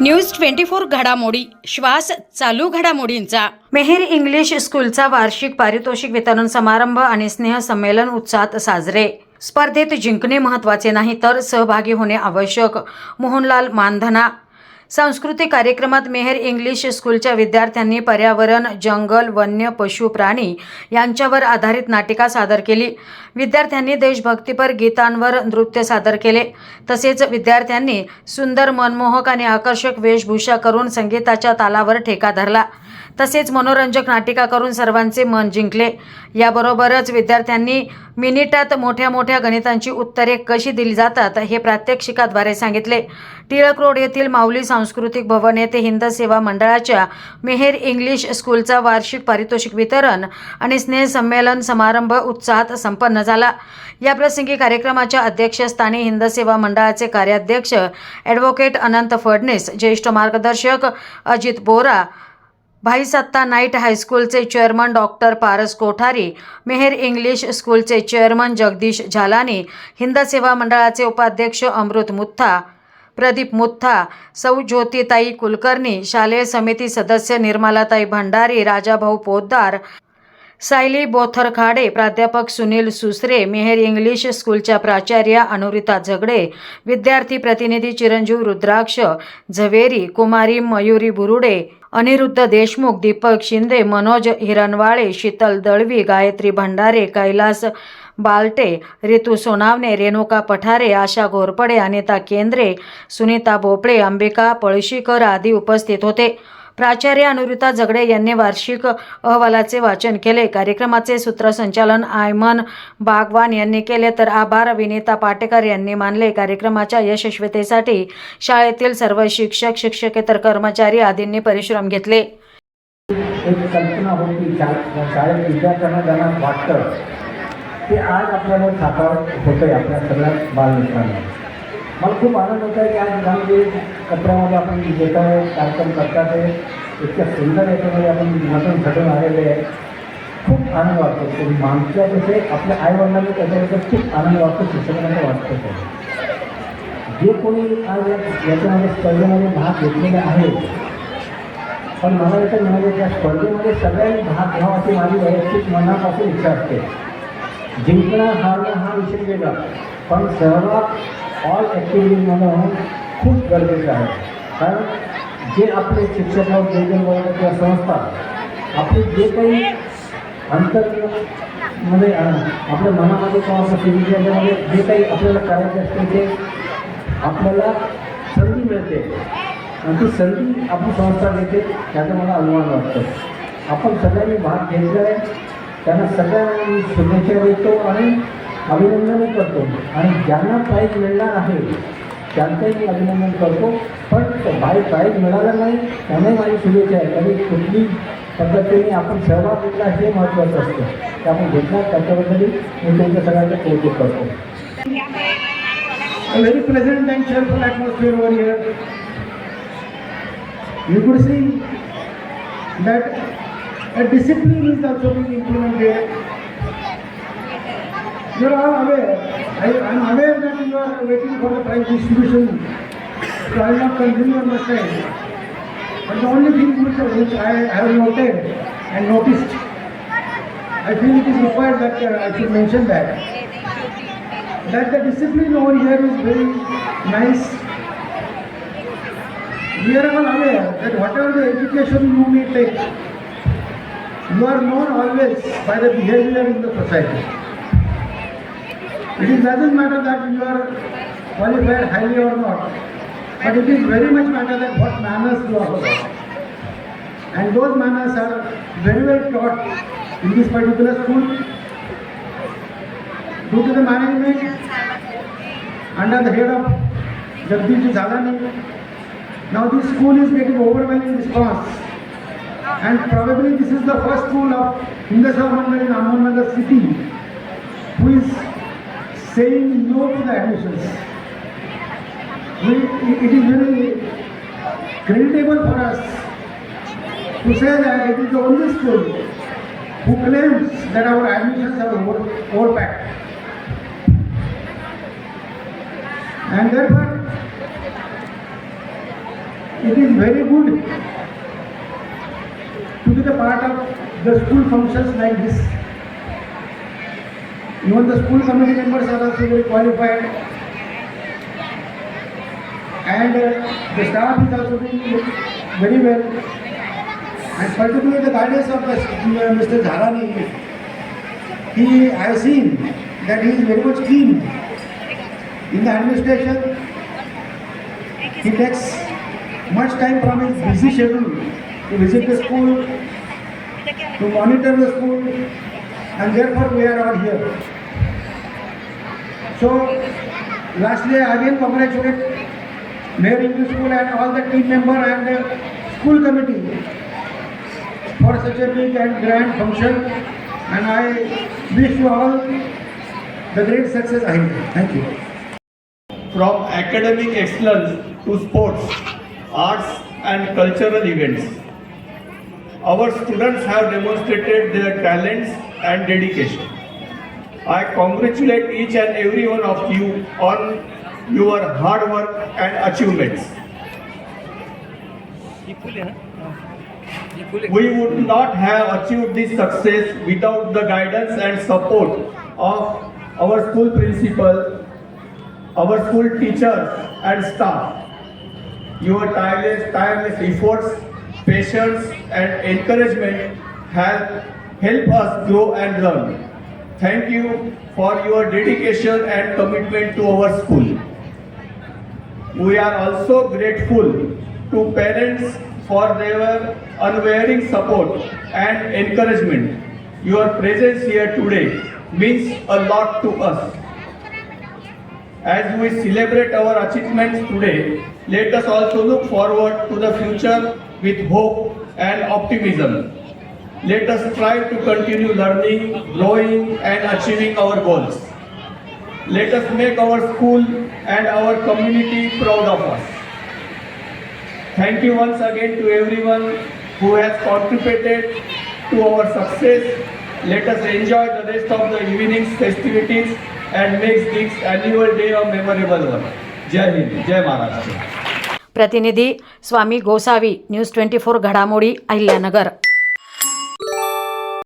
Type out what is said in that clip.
News twenty four घडामोडी. श्वास चालू घडामोडींचा. मेहेर इंग्लिश स्कूलचा वार्षिक पारितोषिक वितरण समारंभ आणि स्नेहसंमेलन उत्साहात साजरे. स्पर्धेत जिंकणे महत्त्वाचे नाही तर सहभागी होणे आवश्यक. मोहनलाल मानधना सांस्कृतिक कार्यक्रमात मेहर इंग्लिश स्कूलच्या विद्यार्थ्यांनी पर्यावरण जंगल वन्य पशु प्राणी यांच्यावर आधारित नाटिका सादर केली. विद्यार्थ्यांनी देशभक्तीपर गीतांवर नृत्य सादर केले. तसेच विद्यार्थ्यांनी सुंदर मनमोहक आणि आकर्षक वेशभूषा करून संगीताच्या तालावर ठेका धरला. तसेच मनोरंजक नाटिका करून सर्वांचे मन जिंकले. याबरोबरच विद्यार्थ्यांनी मिनिटात मोठ्या मोठ्या गणितांची उत्तरे कशी दिली जातात हे प्रात्यक्षिकाद्वारे सांगितले. टिळक रोड येथील माऊली सांस्कृतिक भवन येथे हिंद सेवा मंडळाच्या मेहेर इंग्लिश स्कूलचा वार्षिक पारितोषिक वितरण आणि स्नेहसंमेलन समारंभ उत्साहात संपन्न झाला. याप्रसंगी कार्यक्रमाच्या अध्यक्षस्थानी हिंद सेवा मंडळाचे कार्याध्यक्ष ॲडव्होकेट अनंत फडणीस ज्येष्ठ मार्गदर्शक अजित बोरा भाईसत्ता night हायस्कूलचे chairman doctor Paras Kothari Meher English स्कूलचे चेअरमन जगदीश झालानी हिंद सेवा मंडळाचे उपाध्यक्ष अमृत मुत्था प्रदीप मुत्था सौ ज्योतिताई कुलकर्णी शालेय समिती सदस्य निर्मलाताई भंडारी राजाभाऊ पोद्दार सायली बोथरखाडे प्राध्यापक सुनील सुसरे मेहेर इंग्लिश स्कूलच्या प्राचार्या अनुरिता झगडे विद्यार्थी प्रतिनिधी चिरंजीव रुद्राक्ष झवेरी कुमारी मयुरी बुरुडे अनिरुद्ध देशमुख दीपक शिंदे मनोज हिरणवाळे शीतल दळवी गायत्री भंडारे कैलास बालटे रितू सोनावणे रेणुका पठारे आशा घोरपडे अनिता केंद्रे सुनीता भोपळे अंबिका पळशीकर आदी उपस्थित होते. प्राचार्य अनुरुता झगडे यांनी वार्षिक अहवालाचे वाचन केले. कार्यक्रमाचे सूत्रसंचालन आयमन बागवान यांनी केले. तर आभार विनीता पाटेकर यांनी मानले. कार्यक्रमाच्या यशस्वीतेसाठी शाळेतील सर्व शिक्षक शिक्षकेतर कर्मचारी आदींनी परिश्रम घेतले. एक कल्पना होती शाळेत विद्यार्थ्यांना ज्यांना वाटतं ते आज आपल्याला साकार होतं आहे आपल्या सगळ्या बालमित्रांना. मला खूप आनंद होता आहे की आज रंगीत कपड्यामध्ये आपण जे आहे कार्यक्रम करतात ते इतक्या सुंदर याच्यामध्ये आपण नटून घटून आलेले आहे. खूप आनंद वाटतो. की मागच्यापेक्षा आपल्या आईवडिलांना त्याच्याबद्दल खूप आनंद वाटतो शिक्षकांना वाटतो. जे कोणी आज याच्यामध्ये स्पर्धेमध्ये भाग घेतलेले आहे पण मला याचं म्हणजे त्या स्पर्धेमध्ये सगळ्यांनी भाग घ्यावा अशी माझी वैयक्तिक मनापासून इच्छा असते. जिंकणं हारणं हा विषय वेगळा पण सहभाग ऑल ॲक्टिव्हिटीजमधून खूप गरजेचं आहे कारण जे आपले शिक्षक आहेत वेगवेगळे वर्ग संस्था आपले जे काही अंतर्मध्ये आपल्या मनामध्ये किंवा आपल्या सिविजनमध्ये जे काही आपल्याला करायचे असते ते आपल्याला संधी मिळते ती संस्था देते त्याचा मला अभिमान वाटतो आपण सगळ्यांनी भाग घेतला आहे शुभेच्छा देतो अभिनंदनही करतो. आणि ज्यांना प्राईज मिळणार आहे त्यांचंही मी अभिनंदन करतो. पण बाय प्राईज मिळालं नाही त्यांनाही माझी शुभेच्छा आहे. आणि कुठली पद्धतीने आपण सहभाग घेतला हे महत्त्वाचं असतं. ते आपण घेतला त्याच्याबद्दलही मी त्यांच्या सगळ्यांचं कौतुक करतो. A very pleasant and cheerful atmosphere over here. You could see that a discipline is also being implemented. You are all aware. I am aware that you are waiting for the prize distribution. So I will not continue on time. But the only thing which I have noted and noticed, I feel it is required that uh, I should mention that that the discipline over here is very nice. We are all aware that whatever the education you may take, you are known always by the behavior in the society. It doesn't matter that you are qualified highly or not, but it is very much matter that what manners you are about. And those manners are very well taught in this particular school due to the management under the head of Jagdish Zalani. Now this school is getting overwhelming response and probably this is the first school of Hindasa Mandal in Ahmednagar city who is saying no to the admissions. It is very creditable for us to say that it is the only school who claims that our admissions are over, overpacked. And therefore, it is very good to be the part of the school functions like this. Even the school committee members are also very qualified. And uh, the staff is also doing very well. And particularly the guidance of the, uh, Mr. Jharani, he, I have seen that he is very much keen in the administration. He takes much time from his busy schedule to visit the school, to monitor the school, and therefore we are all here. So, lastly, I again congratulate Mayor English School and all the team member and the school committee for such a big and grand function. And I wish you all the great success ahead. Thank you. from academic excellence to sports, arts and cultural events. Our students have demonstrated their talents and dedication. I congratulate each and every one of you on your hard work and achievements. We would not have achieved this success without the guidance and support of our school principal, our school teachers and staff. Your tireless, tireless efforts, patience and encouragement have helped us grow and learn. Thank you for your dedication and commitment to our school. We are also grateful to parents for their unwavering support and encouragement. Your presence here today means a lot to us. As we celebrate our achievements today, let us also look forward to the future with hope and optimism. Let us strive to continue learning, growing, and achieving our goals. Let us make our school and our community proud of us. Thank you once again to everyone who has contributed to our success. Let us enjoy the rest of the evening's festivities and make this annual day a memorable one. जय हिंद जय महाराष्ट्र प्रतिनिधी Swami Gosavi news twenty four घडामोडी अहिल्यानगर